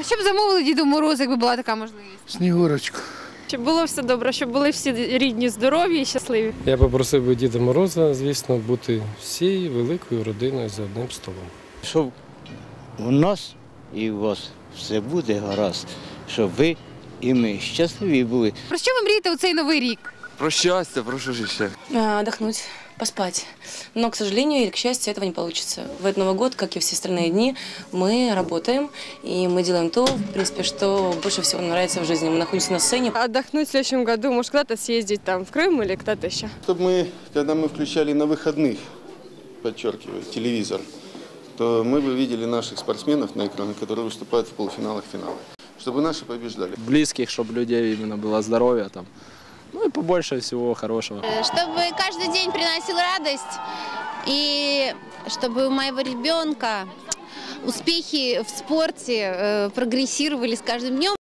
А що б замовили Діду Морозу, якби була така можливість? Снігурочку. Щоб було все добре, щоб були всі рідні, здорові і щасливі. Я попросив би Діда Мороза, звісно, бути всією великою родиною за одним столом. щоб у нас і у вас все буде гаразд, щоб ви і ми щасливі були. Про що ви мрієте у цей новий рік? Про щастя, про що ж ще? Отдохнуть, поспать. Но, к сожалению или к счастью, этого не получится. В этот Новый год, как и все остальные дни, мы работаем, и мы делаем то, в принципе, что больше всего нам нравится в жизни. Мы находимся на сцене, Отдохнуть в следующем году, может, куда-то съездить там, в Крым или куда-то еще. Чтобы мы, когда мы включали на выходных, подчеркиваю, телевизор, то мы бы видели наших спортсменов на экране, которые выступают в полуфиналах, финалах. Чтобы наши побеждали. близких, чтобы людей именно было здоровье там. Ну побольше всего хорошего. чтобы каждый день приносил радость и чтобы у моего ребенка успехи в спорте э, прогрессировали с каждым днем.